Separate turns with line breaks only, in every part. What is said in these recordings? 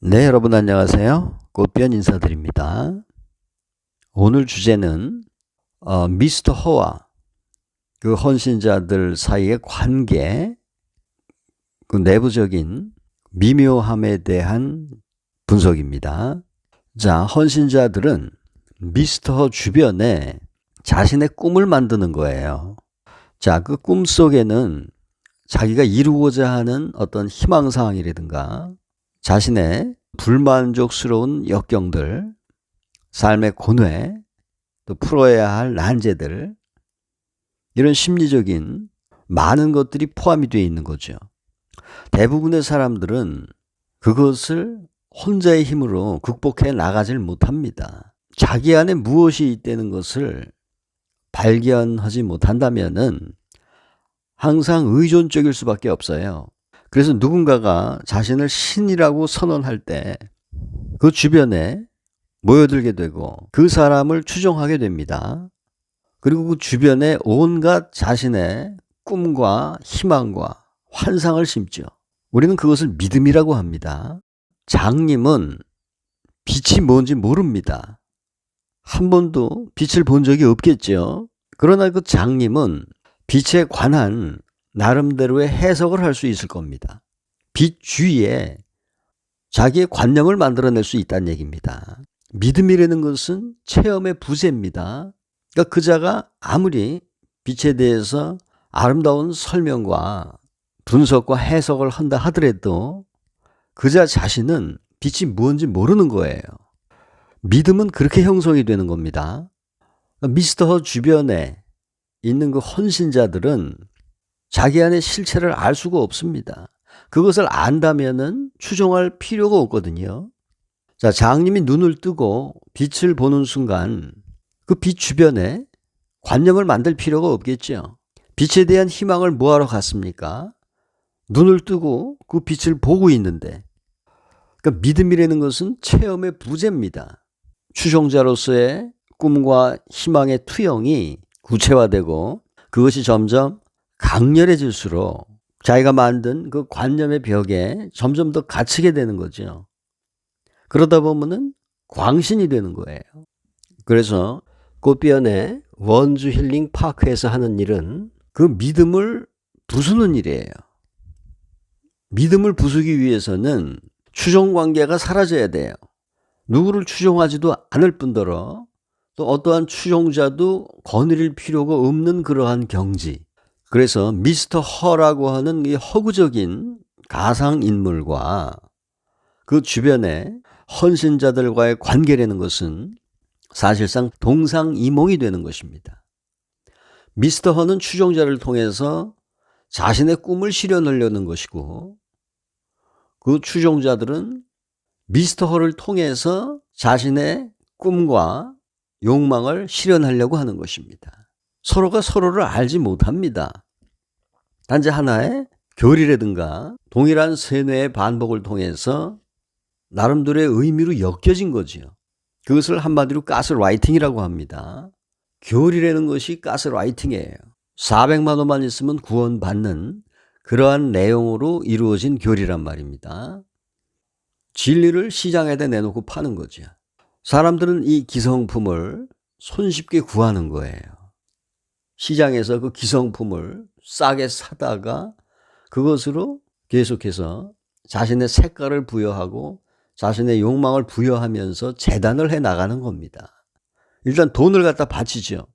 네, 여러분 안녕하세요. 꽃변 인사드립니다. 오늘 주제는 어, 미스터 허와 그 헌신자들 사이의 관계, 그 내부적인 미묘함에 대한 분석입니다. 자, 헌신자들은 미스터 허 주변에 자신의 꿈을 만드는 거예요. 자, 그 꿈 속에는 자기가 이루고자 하는 어떤 희망사항이라든가 자신의 불만족스러운 역경들, 삶의 고뇌, 또 풀어야 할 난제들, 이런 심리적인 많은 것들이 포함이 되어 있는 거죠. 대부분의 사람들은 그것을 혼자의 힘으로 극복해 나가질 못합니다. 자기 안에 무엇이 있다는 것을 발견하지 못한다면은 항상 의존적일 수밖에 없어요. 그래서 누군가가 자신을 신이라고 선언할 때 그 주변에 모여들게 되고 그 사람을 추종하게 됩니다. 그리고 그 주변에 온갖 자신의 꿈과 희망과 환상을 심죠. 우리는 그것을 믿음이라고 합니다. 장님은 빛이 뭔지 모릅니다. 한 번도 빛을 본 적이 없겠죠. 그러나 그 장님은 빛에 관한 나름대로의 해석을 할 수 있을 겁니다. 빛 주위에 자기의 관념을 만들어낼 수 있다는 얘기입니다. 믿음이라는 것은 체험의 부재입니다. 그러니까 그자가 아무리 빛에 대해서 아름다운 설명과 분석과 해석을 한다 하더라도 그자 자신은 빛이 무엇인지 모르는 거예요. 믿음은 그렇게 형성이 되는 겁니다. 미스터 허 주변에 있는 그 헌신자들은 자기 안의 실체를 알 수가 없습니다. 그것을 안다면은 추종할 필요가 없거든요. 자, 장님이 눈을 뜨고 빛을 보는 순간 그 빛 주변에 관념을 만들 필요가 없겠죠. 빛에 대한 희망을 뭐하러 갔습니까? 눈을 뜨고 그 빛을 보고 있는데. 그러니까 믿음이라는 것은 체험의 부재입니다. 추종자로서의 꿈과 희망의 투영이 구체화되고 그것이 점점 강렬해질수록 자기가 만든 그 관념의 벽에 점점 더 갇히게 되는 거죠. 그러다 보면은 광신이 되는 거예요. 그래서 꽃비연의 원주 힐링 파크에서 하는 일은 그 믿음을 부수는 일이에요. 믿음을 부수기 위해서는 추종 관계가 사라져야 돼요. 누구를 추종하지도 않을 뿐더러 또 어떠한 추종자도 거느릴 필요가 없는 그러한 경지. 그래서 미스터 허라고 하는 이 허구적인 가상 인물과 그 주변에 헌신자들과의 관계라는 것은 사실상 동상이몽이 되는 것입니다. 미스터 허는 추종자를 통해서 자신의 꿈을 실현하려는 것이고 그 추종자들은 미스터 허를 통해서 자신의 꿈과 욕망을 실현하려고 하는 것입니다. 서로가 서로를 알지 못합니다. 단지 하나의 교리라든가 동일한 세뇌의 반복을 통해서 나름대로의 의미로 엮여진 거지요. 그것을 한마디로 가스라이팅이라고 합니다. 교리라는 것이 가스라이팅이에요. 400만 원만 있으면 구원받는 그러한 내용으로 이루어진 교리란 말입니다. 진리를 시장에다 내놓고 파는 거죠. 사람들은 이 기성품을 손쉽게 구하는 거예요. 시장에서 그 기성품을 싸게 사다가 그것으로 계속해서 자신의 색깔을 부여하고 자신의 욕망을 부여하면서 재단을 해 나가는 겁니다. 일단 돈을 갖다 바치죠.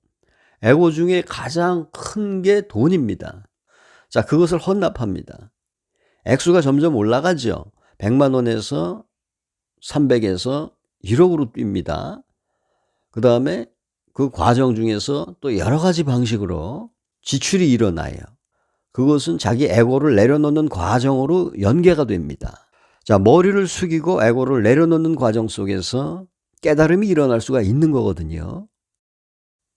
에고 중에 가장 큰 게 돈입니다. 자, 그것을 헌납합니다. 액수가 점점 올라가죠. 100만 원에서 300에서 1억으로 뜁니다. 그 다음에 그 과정 중에서 또 여러 가지 방식으로 지출이 일어나요. 그것은 자기 에고를 내려놓는 과정으로 연계가 됩니다. 자, 머리를 숙이고 에고를 내려놓는 과정 속에서 깨달음이 일어날 수가 있는 거거든요.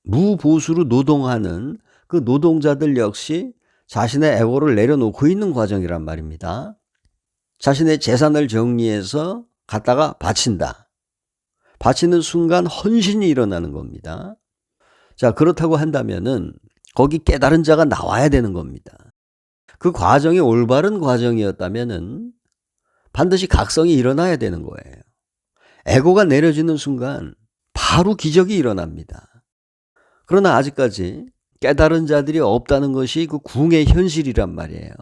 무보수로 노동하는 그 노동자들 역시 자신의 에고를 내려놓고 있는 과정이란 말입니다. 자신의 재산을 정리해서 갖다가 바친다. 바치는 순간 헌신이 일어나는 겁니다. 자, 그렇다고 한다면은 거기 깨달은 자가 나와야 되는 겁니다. 그 과정이 올바른 과정이었다면은 반드시 각성이 일어나야 되는 거예요. 에고가 내려지는 순간 바로 기적이 일어납니다. 그러나 아직까지 깨달은 자들이 없다는 것이 그 궁의 현실이란 말이에요.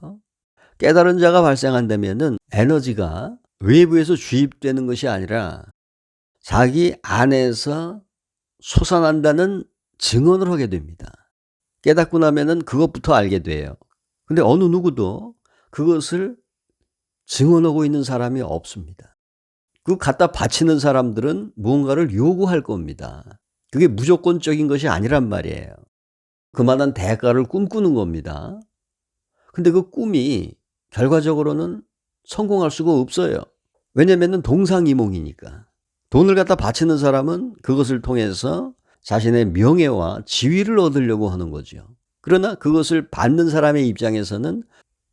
깨달은 자가 발생한다면은 에너지가 외부에서 주입되는 것이 아니라 자기 안에서 솟아난다는 증언을 하게 됩니다. 깨닫고 나면은 그것부터 알게 돼요. 근데 어느 누구도 그것을 증언하고 있는 사람이 없습니다. 그 갖다 바치는 사람들은 무언가를 요구할 겁니다. 그게 무조건적인 것이 아니란 말이에요. 그만한 대가를 꿈꾸는 겁니다. 근데 그 꿈이 결과적으로는 성공할 수가 없어요. 왜냐면은 동상이몽이니까. 돈을 갖다 바치는 사람은 그것을 통해서 자신의 명예와 지위를 얻으려고 하는 거죠. 그러나 그것을 받는 사람의 입장에서는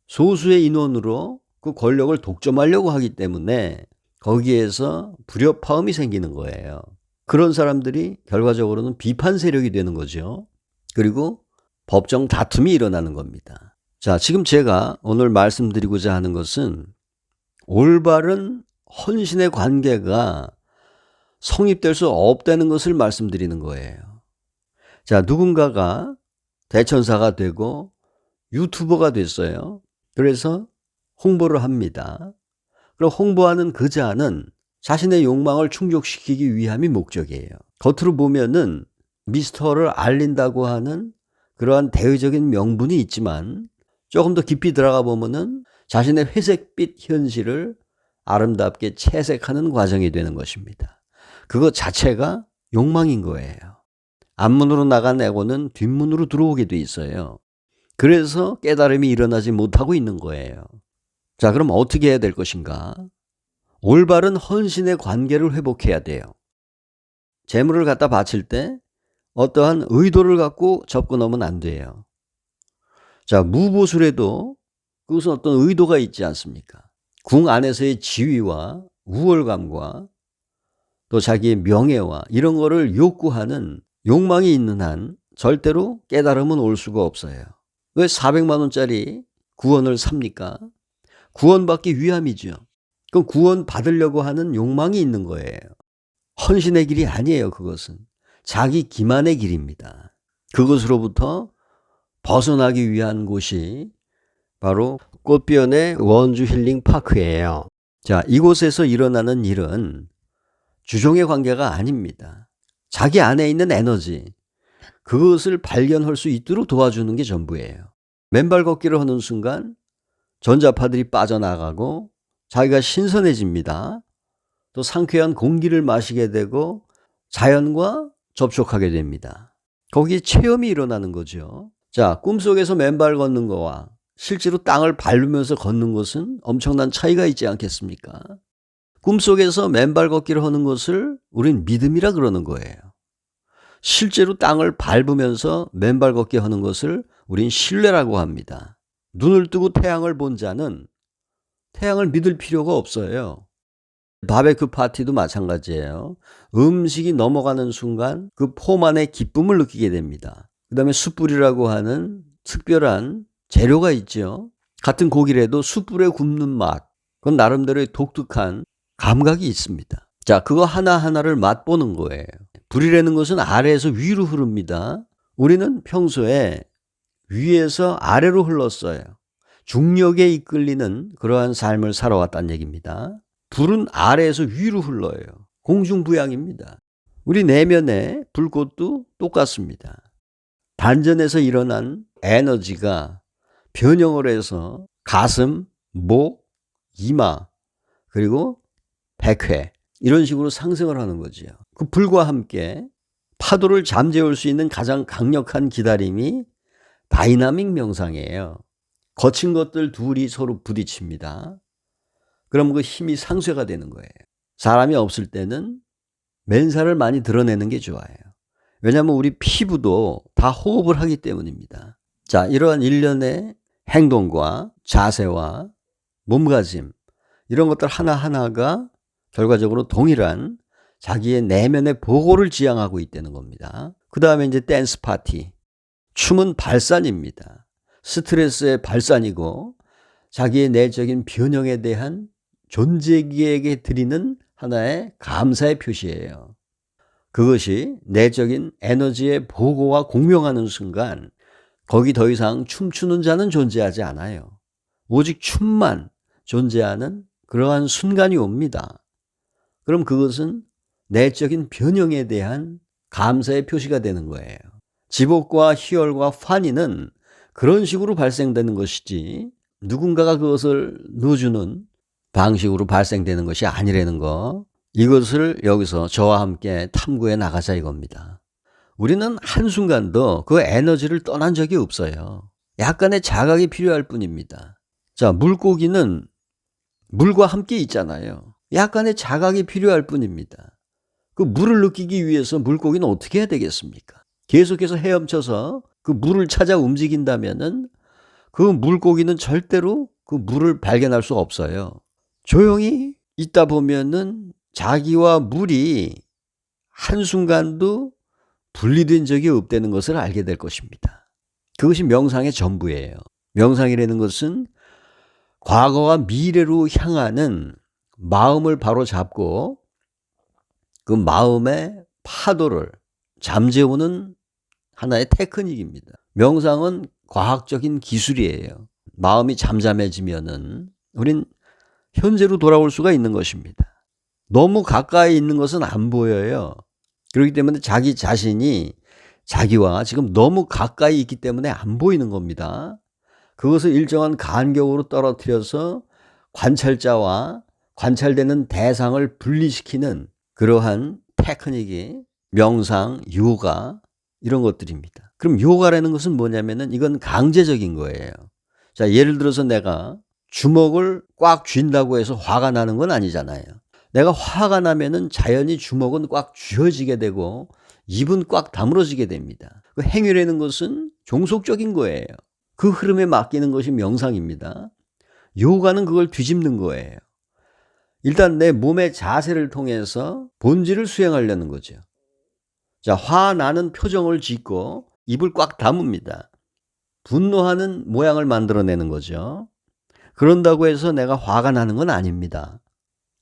소수의 인원으로 그 권력을 독점하려고 하기 때문에 거기에서 불협화음이 생기는 거예요. 그런 사람들이 결과적으로는 비판 세력이 되는 거죠. 그리고 법정 다툼이 일어나는 겁니다. 자, 지금 제가 오늘 말씀드리고자 하는 것은 올바른 헌신의 관계가 성립될 수 없다는 것을 말씀드리는 거예요. 자, 누군가가 대천사가 되고 유튜버가 됐어요. 그래서 홍보를 합니다. 그럼 홍보하는 그 자는 자신의 욕망을 충족시키기 위함이 목적이에요. 겉으로 보면은 미스터를 알린다고 하는 그러한 대외적인 명분이 있지만 조금 더 깊이 들어가 보면은 자신의 회색빛 현실을 아름답게 채색하는 과정이 되는 것입니다. 그것 자체가 욕망인 거예요. 앞문으로 나간 에고는 뒷문으로 들어오게 돼 있어요. 그래서 깨달음이 일어나지 못하고 있는 거예요. 자, 그럼 어떻게 해야 될 것인가? 올바른 헌신의 관계를 회복해야 돼요. 재물을 갖다 바칠 때 어떠한 의도를 갖고 접근하면 안 돼요. 자, 무보술에도 그것은 어떤 의도가 있지 않습니까? 궁 안에서의 지위와 우월감과 또 자기의 명예와 이런 거를 욕구하는 욕망이 있는 한 절대로 깨달음은 올 수가 없어요. 왜 400만 원짜리 구원을 삽니까? 구원받기 위함이죠. 그 구원 받으려고 하는 욕망이 있는 거예요. 헌신의 길이 아니에요, 그것은. 자기 기만의 길입니다. 그것으로부터 벗어나기 위한 곳이 바로 꽃비원의 원주 힐링 파크예요. 자, 이곳에서 일어나는 일은 주종의 관계가 아닙니다. 자기 안에 있는 에너지, 그것을 발견할 수 있도록 도와주는 게 전부예요. 맨발 걷기를 하는 순간 전자파들이 빠져나가고 자기가 신선해집니다. 또 상쾌한 공기를 마시게 되고 자연과 접촉하게 됩니다. 거기에 체험이 일어나는 거죠. 자, 꿈속에서 맨발 걷는 거와 실제로 땅을 밟으면서 걷는 것은 엄청난 차이가 있지 않겠습니까? 꿈속에서 맨발 걷기를 하는 것을 우린 믿음이라 그러는 거예요. 실제로 땅을 밟으면서 맨발 걷기 하는 것을 우린 신뢰라고 합니다. 눈을 뜨고 태양을 본 자는 태양을 믿을 필요가 없어요. 바베큐 파티도 마찬가지예요. 음식이 넘어가는 순간 그 포만의 기쁨을 느끼게 됩니다. 그 다음에 숯불이라고 하는 특별한 재료가 있죠. 같은 고기라도 숯불에 굽는 맛. 그건 나름대로의 독특한 감각이 있습니다. 자, 그거 하나하나를 맛보는 거예요. 불이라는 것은 아래에서 위로 흐릅니다. 우리는 평소에 위에서 아래로 흘렀어요. 중력에 이끌리는 그러한 삶을 살아왔다는 얘기입니다. 불은 아래에서 위로 흘러요. 공중부양입니다. 우리 내면의 불꽃도 똑같습니다. 단전에서 일어난 에너지가 변형을 해서 가슴, 목, 이마, 그리고 백회 이런 식으로 상승을 하는 거지요. 그 불과 함께 파도를 잠재울 수 있는 가장 강력한 기다림이 다이나믹 명상이에요. 거친 것들 둘이 서로 부딪힙니다. 그럼 그 힘이 상쇄가 되는 거예요. 사람이 없을 때는 맨살을 많이 드러내는 게 좋아요. 왜냐하면 우리 피부도 다 호흡을 하기 때문입니다. 자, 이러한 일련의 행동과 자세와 몸가짐, 이런 것들 하나하나가 결과적으로 동일한 자기의 내면의 보고를 지향하고 있다는 겁니다. 그 다음에 이제 댄스 파티. 춤은 발산입니다. 스트레스의 발산이고 자기의 내적인 변형에 대한 존재기에게 드리는 하나의 감사의 표시예요. 그것이 내적인 에너지의 보고와 공명하는 순간 거기 더 이상 춤추는 자는 존재하지 않아요. 오직 춤만 존재하는 그러한 순간이 옵니다. 그럼 그것은 내적인 변형에 대한 감사의 표시가 되는 거예요. 지복과 희열과 환희는 그런 식으로 발생되는 것이지 누군가가 그것을 넣어주는 방식으로 발생되는 것이 아니라는 거. 이것을 여기서 저와 함께 탐구해 나가자 이겁니다. 우리는 한순간도 그 에너지를 떠난 적이 없어요. 약간의 자각이 필요할 뿐입니다. 자, 물고기는 물과 함께 있잖아요. 약간의 자각이 필요할 뿐입니다. 그 물을 느끼기 위해서 물고기는 어떻게 해야 되겠습니까? 계속해서 헤엄쳐서 그 물을 찾아 움직인다면은 그 물고기는 절대로 그 물을 발견할 수 없어요. 조용히 있다 보면은 자기와 물이 한순간도 분리된 적이 없다는 것을 알게 될 것입니다. 그것이 명상의 전부예요. 명상이라는 것은 과거와 미래로 향하는 마음을 바로 잡고 그 마음의 파도를 잠재우는 하나의 테크닉입니다. 명상은 과학적인 기술이에요. 마음이 잠잠해지면은 우린 현재로 돌아올 수가 있는 것입니다. 너무 가까이 있는 것은 안 보여요. 그렇기 때문에 자기 자신이 자기와 지금 너무 가까이 있기 때문에 안 보이는 겁니다. 그것을 일정한 간격으로 떨어뜨려서 관찰자와 관찰되는 대상을 분리시키는 그러한 테크닉이 명상, 요가 이런 것들입니다. 그럼 요가라는 것은 뭐냐면은 이건 강제적인 거예요. 자, 예를 들어서 내가 주먹을 꽉 쥔다고 해서 화가 나는 건 아니잖아요. 내가 화가 나면은 자연히 주먹은 꽉 쥐어지게 되고 입은 꽉 다물어지게 됩니다. 그 행위라는 것은 종속적인 거예요. 그 흐름에 맡기는 것이 명상입니다. 요가는 그걸 뒤집는 거예요. 일단 내 몸의 자세를 통해서 본질을 수행하려는 거죠. 자, 화나는 표정을 짓고 입을 꽉 다뭅니다. 분노하는 모양을 만들어내는 거죠. 그런다고 해서 내가 화가 나는 건 아닙니다.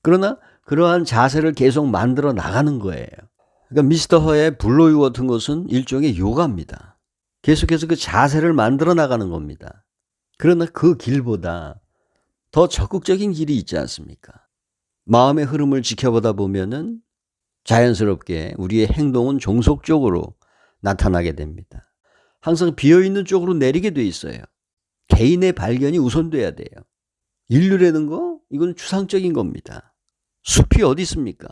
그러나 그러한 자세를 계속 만들어 나가는 거예요. 그러니까 미스터 허의 블로유 같은 것은 일종의 요가입니다. 계속해서 그 자세를 만들어 나가는 겁니다. 그러나 그 길보다 더 적극적인 길이 있지 않습니까? 마음의 흐름을 지켜보다 보면은 자연스럽게 우리의 행동은 종속적으로 나타나게 됩니다. 항상 비어있는 쪽으로 내리게 돼 있어요. 개인의 발견이 우선돼야 돼요. 인류라는 거, 이건 추상적인 겁니다. 숲이 어디 있습니까?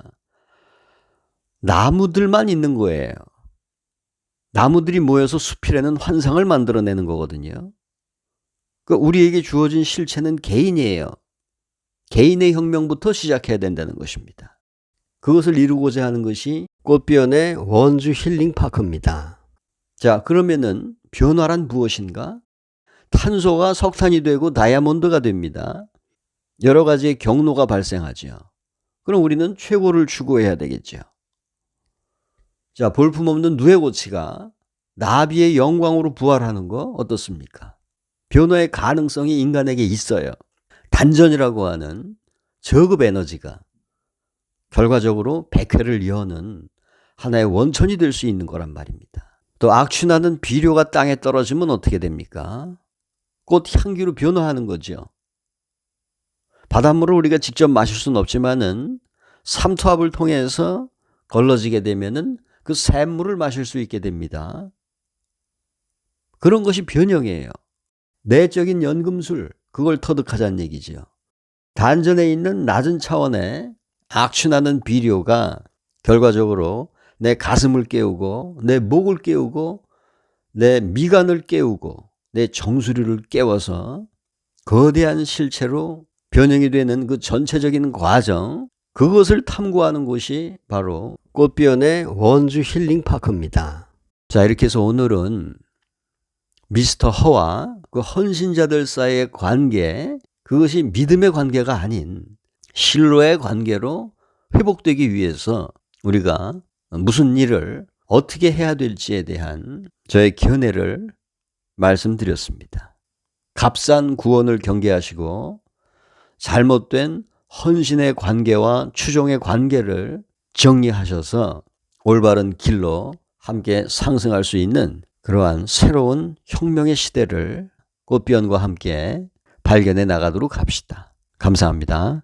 나무들만 있는 거예요. 나무들이 모여서 숲이라는 환상을 만들어내는 거거든요. 그 우리에게 주어진 실체는 개인이에요. 개인의 혁명부터 시작해야 된다는 것입니다. 그것을 이루고자 하는 것이 꽃비연의 원주 힐링 파크입니다. 자, 그러면은 변화란 무엇인가? 탄소가 석탄이 되고 다이아몬드가 됩니다. 여러 가지의 경로가 발생하죠. 그럼 우리는 최고를 추구해야 되겠죠. 자, 볼품없는 누에고치가 나비의 영광으로 부활하는 거 어떻습니까? 변화의 가능성이 인간에게 있어요. 단전이라고 하는 저급 에너지가 결과적으로 백회를 여는 하나의 원천이 될 수 있는 거란 말입니다. 또 악취나는 비료가 땅에 떨어지면 어떻게 됩니까? 꽃 향기로 변화하는 거죠. 바닷물을 우리가 직접 마실 수는 없지만은 삼투압을 통해서 걸러지게 되면은 그 샘물을 마실 수 있게 됩니다. 그런 것이 변형이에요. 내적인 연금술, 그걸 터득하자는 얘기지요. 단전에 있는 낮은 차원의 악취나는 비료가 결과적으로 내 가슴을 깨우고 내 목을 깨우고 내 미간을 깨우고 내 정수리를 깨워서 거대한 실체로 변형이 되는 그 전체적인 과정 그것을 탐구하는 곳이 바로 꽃비연의 원주 힐링 파크입니다. 자 이렇게 해서 오늘은 미스터 허와 그 헌신자들 사이의 관계, 그것이 믿음의 관계가 아닌 신뢰의 관계로 회복되기 위해서 우리가 무슨 일을 어떻게 해야 될지에 대한 저의 견해를 말씀드렸습니다. 값싼 구원을 경계하시고 잘못된 헌신의 관계와 추종의 관계를 정리하셔서 올바른 길로 함께 상승할 수 있는 그러한 새로운 혁명의 시대를 꽃비언과 함께 발견해 나가도록 합시다. 감사합니다.